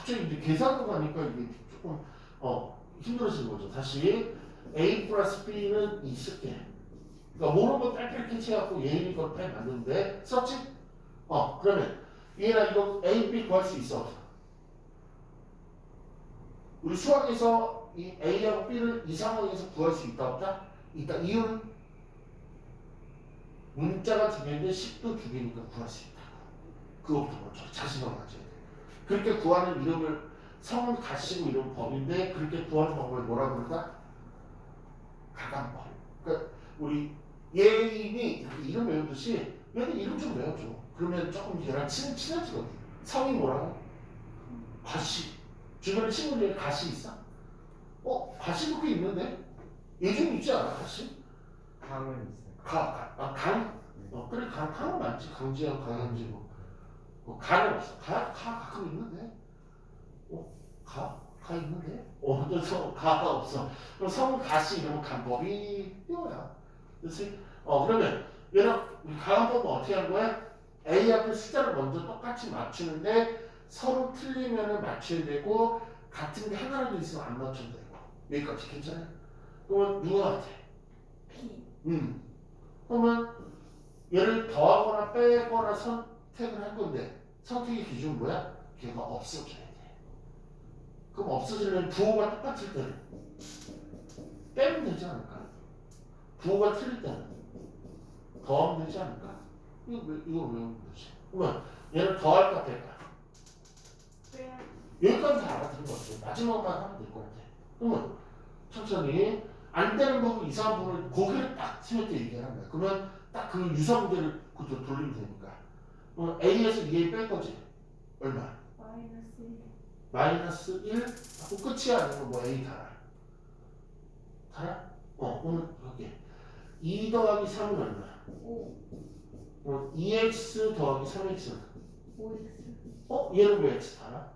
갑자기 이제 계산도 가니까 이게 조금 어 힘들어지는 거죠. 다시 A 플러스 B는 있을게. 그러니까 모르는 거 빨리 캐치해갖고 예인이 걸 만드는데 썼지? 어 그러면 얘나 이거 A, B 구할 수 있어? 우리 수학에서 이 A하고 B를 이 상황에서 구할 수 있다 없다? 있다. 이유는 문자가 두 개인데 식도 두 개니까 구할 수 있다. 그거부터 먼저 자신감 가져야 돼. 그렇게 구하는 이름을 성은 가시고 이런 법인데 그렇게 구하는 방법을 뭐라 그럴까? 가감법. 그러니까 우리 예인이 이름 외우듯이 얘는 이름 좀 외워줘. 그러면 조금 얘랑 친, 친해지거든. 성이 뭐라고? 가시. 주변에 친구 중에 가시 있어? 어? 가시도 꽤 있는데? 예중 있지 않아, 가시? 강은 있어요. 가, 가, 아, 강? 어, 그래, 강, 강은 많지. 강지야, 강양지 뭐. 어, 가는 없어. 가, 가 가끔 있는데? 어, 가? 가 있는데? 어, 성, 가가 없어. 그럼 성, 가시 이러면 간법이 이거야. 그렇지? 어, 그러면 얘는 이 가간법은 어떻게 하는 거야? A 앞에 숫자를 먼저 똑같이 맞추는데 서로 틀리면은 맞춰야 되고 같은 게 하나라도 있으면 안 맞춰도 되고 여기까지 괜찮아요? 그러면 누가 같아? B 음. 그러면 얘를 더하거나 빼거나 선택을 할 건데 선택의 기준은 뭐야? 걔가 없어져야 돼. 그럼 없어지려면 부호가 똑같을 때는 빼면 되지 않을까? 부호가 틀릴 때는 더하면 되지 않을까? 이거 왜, 이거 왜 외우는 거지? 그러면 얘를 더할까 뺄까? 빼야 여기까지 다 알아듣는 것 같아요. 마지막만 하면 될 것 같아. 그러면 천천히 안 되는 부분, 이상한 부분을 고개를 딱 세울 때 얘기하는 거야. 그러면 딱 그 유사 문제를 그대로 돌리면 되니까. 그럼 A에서 2A 뺄 거지? 얼마? 마이너스 1 마이너스 1 하고 끝이야 아니면 뭐 A 달아? 달아? 어, 오늘 여기 2 더하기 3은 얼마? 5 어, 2x 더하기 3x는? 5x 어? 얘는 왜 x 달아?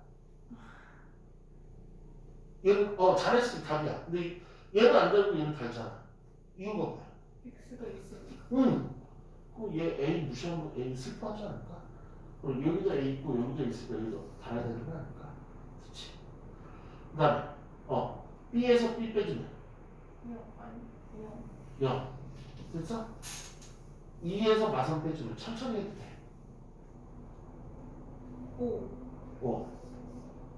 얘는 어 잘했을 때 답이야. 근데 얘는 안 되고 얘는 달잖아. 이유가 뭐야? x가 있으니까 응. 얘 A 무시하면 A 슬퍼하지 않을까? 그럼 여기도 A 있고 여기도 있으니까 여기도 달아야 되는 거 아닐까? 그렇지. 그 다음에 어 B에서 B 빼주면 0 아니 0 0 됐어? 2에서 마선 빼주면 천천히 해도 돼. 5 어.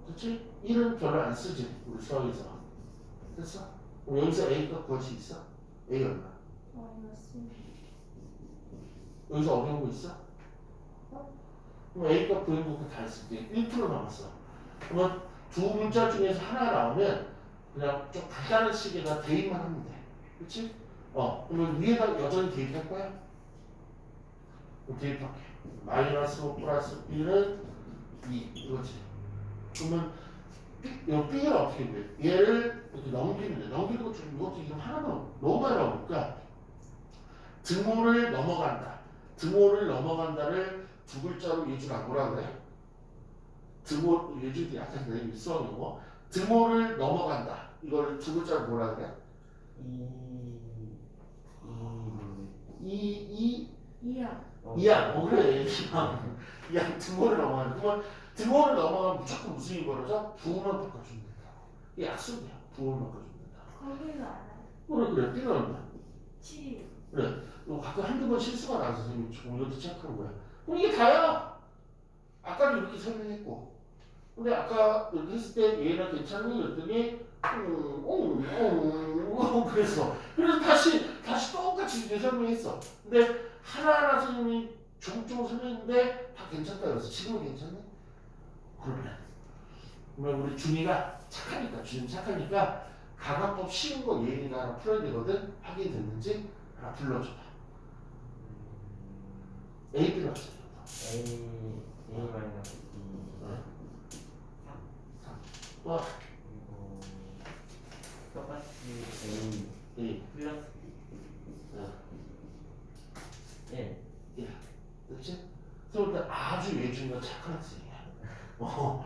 그렇지? 1은 별로 안 쓰지 우리 수학에서 됐어? 여기서 A가 수 있어? A 얼마? 마이너스 1 여기서 어려운 거 있어? 어? 그럼 A가 구해놓은 거다 했을 때 1% 남았어 그러면 두 문자 중에서 하나 나오면 그냥 좀 간단한 식에다 대입만 하면 돼 그렇지? 어 그러면 위에다 여전히 대입할 거야? 대입할게 마이너스 5 플러스 B는 2 이거지 그러면 B, 요 B를 어떻게 구해? 얘를 이렇게 넘기면 돼. 넘기는 것중 이것도 이름 하나도 너무 많이 나오니까 등호를 넘어간다. 등호를 넘어간다를 두 글자로 예주라 뭐라 그래? 등호 예주도 약간 내가 수학 용어. 등호를 넘어간다. 이걸 두 글자로 뭐라 그래? 이... 이... 이, 이, 2야 어, 이야, 뭐 그래, 이야. 이야, 등호를 넘어가는. 그러면 등호를 넘어가면 무조건 무슨 일이 벌어져? 부호만 바꿔주면 된다. 이게 약속이야. 부호를 바꿔주면 된다. 거기는 알아요 그래, 그래. 얼마? 7 뭐 가끔 한두 번 실수가 나서 선생님 이것도 체크한 거야. 그럼 이게 다야. 아까도 이렇게 설명했고. 근데 아까 이렇게 했을 때 얘는 괜찮니? 그랬더니 음, 음, 음, 음, 그랬어. 그래서 다시 다시 똑같이 이제 설명했어. 근데 하나하나 선생님이 조금조금 설명했는데 다 괜찮다 그래서 지금은 괜찮네? 그러면 그러면 우리 준이가 착하니까 준이 착하니까 가각법 쉬운 거 예인이가 하나 풀어야 되거든? 확인 됐는지 하나 불러줘봐. A, 하자. A... A 마이너스 B 와, 그리고 똑같이 A A, 플러스 어. 1 그렇지? 그러니까 아주 예준이가 착한 학생이야. 어,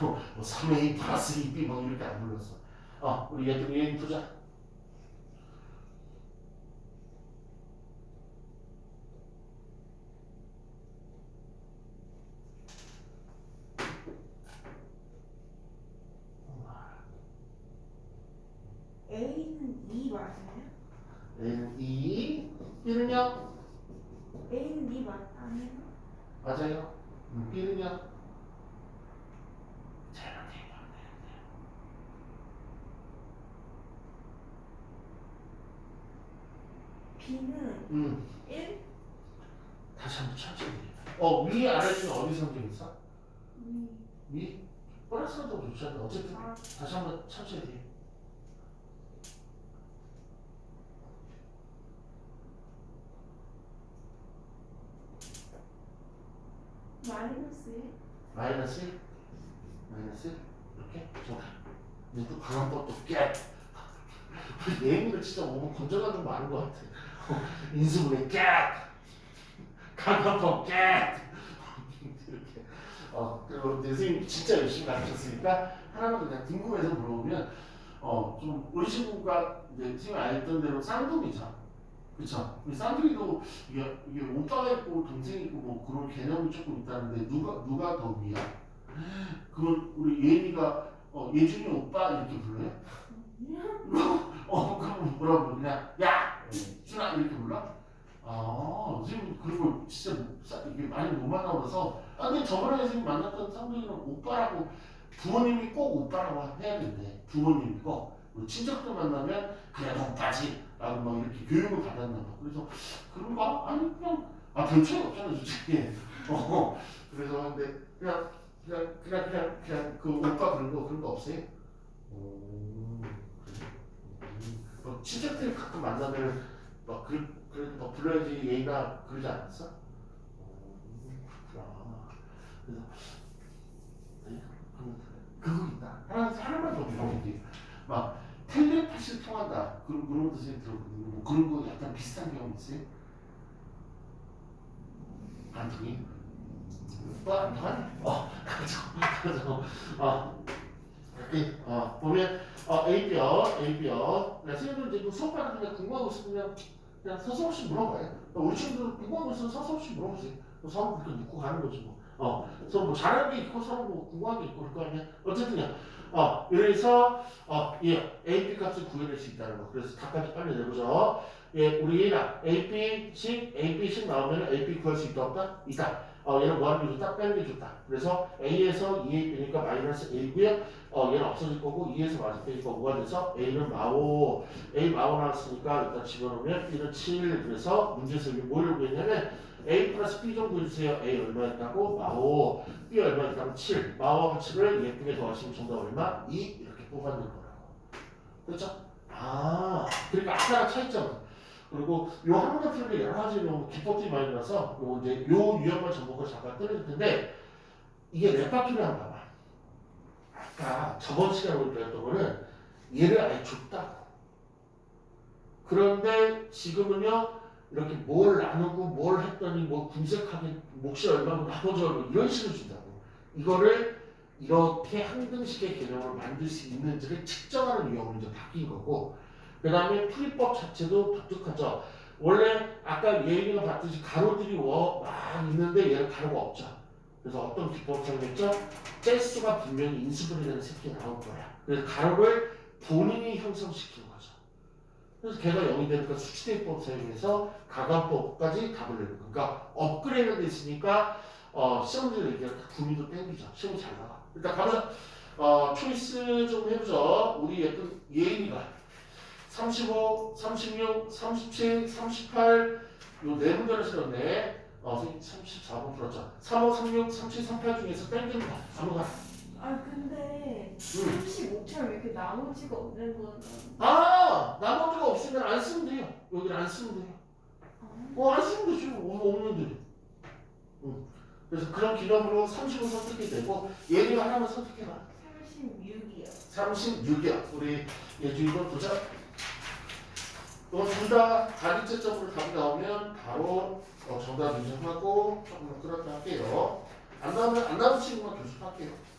뭐 3A 플러스 2B 막 이렇게 안 불렀어. 어, 우리 얘 예인 보자. 맞아요? A는 2 B는요? A는 니 맞, 아니야? 맞아요 음, B는요? B는 음 1? 다시 한번 천천히 어 위 아래 중에 어디 성적 있어? 위. 위? 플러스도 좋지 않나 어쨌든 아, 다시 한번 천천히 마이너스 1? 마이너스 1 마이너스 1 이렇게? 정답 강한 것도 깨 예민을 진짜 오면 건져가 좀 많은 것 같아. 인수분해 깨! 강한 거깨! 이렇게. 어 그리고 선생님 진짜 열심히 가르쳤으니까 하나만 그냥 궁금해서 물어보면 어좀 의심가 이제 선생님 알던 대로 쌍둥이죠 우리 쌍둥이도 이게, 이게 오빠가 있고 동생이 있고 뭐 그런 개념이 조금 있다는데 누가 누가 더 위야? 그러면 우리 예은이가 어, 예준이 오빠 이렇게 불러요? 어 그럼 뭐라고 그냥 야 네. 준아 이렇게 불러? 아 지금 그런 걸 진짜 이게 많이 못 만나봐서 아 근데 저번에 선생님 만났던 쌍둥이는 오빠라고 부모님이 꼭 오빠라고 해야 된대 부모님이 꼭 친척들 만나면 그래 오빠지 라고 막 이렇게 교육을 받았나 봐 그래서 그런가? 아니 그냥 아별 차이 없잖아 솔직히 어 그래서 근데 그냥 그냥 그냥 그냥 그냥 그 오빠 그런 거 그런 거 없어요? 뭐 친척들 가끔 만나면 막 그, 그래도 막 불러야지 얘가 그러지 않았어? 오 그렇구나 그래서 네? 그거 있다 하나, 하나만 더 물어볼게요 막 텔레파시를 통한다. 그런 그런 것도 들었거든요. 뭐 그런 거 약간 비슷한 경험 있어요? 반통이? 또안 통하네? 어 가져 가져 어 이렇게 어 보면 어 A뼈 A뼈. 나 선생님들 이제 그 수업 받으면 궁금한 거 있으면 그냥 서서 없이 물어봐요. 우리 친구들 궁금한 거 있으면 서서 없이 물어보세요. 뭐 서로 그렇게 묻고 가는 거지 뭐 어, 서로 뭐 잘하는 게 있고 서로 뭐 궁금한 게 있고 그럴 거 아니야 어쨌든요 어 그래서 어 예, A, B 값을 구해낼 수 있다는 거 그래서 답까지 빨리 내보죠 예, 우리 얘가 A, B씩 A, B씩 나오면 A, B 구할 수 있다 없다? 있다 어, 얘는 뭐 하는 게 좋다? 빼는 게 좋다. 그래서 A에서 2A 빼니까 마이너스 A고요. 어, 얘는 없어질 거고 2에서 마이너스 빼니까 5가 돼서 A는 마오. A 마오 나왔으니까 일단 집어넣으면 B는 7. 그래서 문제에서 뭘 구했냐면 A 플러스 B 좀 구해주세요. A 얼마 있다고? 마오. B 얼마 있다고? 7. 마오하고 7을 예쁘게 더하시면 정답 얼마? 2. 이렇게 뽑아낸 거라고. 그렇죠? 아, 그러니까 아까랑 차이점은 그리고 요게 여러 가지 뭐 기법들이 많이 나서 요 이제 요 유형만 전부가 잠깐 끊어질 텐데 이게 랩바 필요한가 봐. 아까 저번 시간에 우리 배웠던 거는 얘를 아예 줬다고. 그런데 지금은요 이렇게 뭘 나누고 뭘 했더니 뭐 궁색하게 몫이 얼마고 나머지 얼마 이런 식으로 준다고. 이거를 이렇게 한 등식의 개념을 만들 수 있는지를 측정하는 유형으로 이제 바뀐 거고 그 다음에 풀이법 자체도 독특하죠. 원래 아까 예인이가 봤듯이 가로들이 워, 막 있는데 얘는 가로가 없죠. 그래서 어떤 기법을 사용했죠? 짤수가 분명히 인수분해되는 새끼가 나올 거야. 그래서 가로를 본인이 형성시키는 거죠. 그래서 걔가 0이 되니까 수치대입법 사용해서 가관법까지 답을 내는 거. 그러니까 업그레이드 됐으니까 어, 시험 문제 얘기가 구미도 땡기죠. 시험이 잘 나가. 일단 가보자. 어, 초이스 좀 해보죠. 우리 예쁜 예인이가 35, 36, 37, 38, 요네 문제를 쓰는데, 어, 선생님 34번 풀었죠. 35, 36, 37, 38 중에서 땡기는 거 아무거나. 아 근데 음. 35처럼 이렇게 나머지가 없는 거는 아, 나머지가 없으면 안 쓰면 돼요. 여기를 안 쓰면 돼요. 아, 어, 안 쓰면 되죠. 어, 없는데. 응. 그래서 그런 기념으로 30을 선택이 되고, 예리가 하나만 선택해봐. 36이요 36이야. 우리 예주이도 보자. 둘다 가기채점으로 답이 나오면 바로 어, 정답 인정하고 조금 그렇게 할게요. 안 나오면 안 나오는 친구만 교습할게요.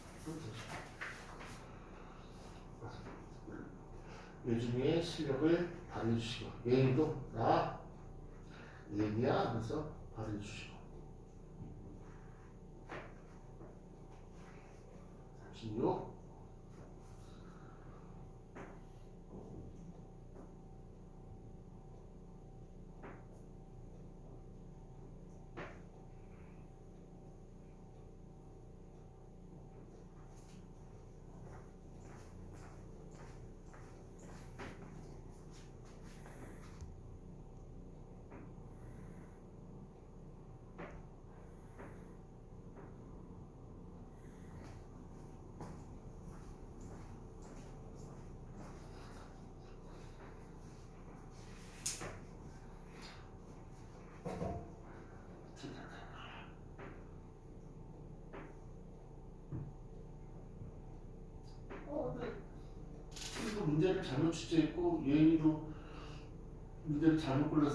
예준이의 실력을 발휘해 주시고 예인도 나 예인이야 하면서 발휘해 주시고. 36 잘못 취재했고 예의로 문제를 잘못 골랐으니까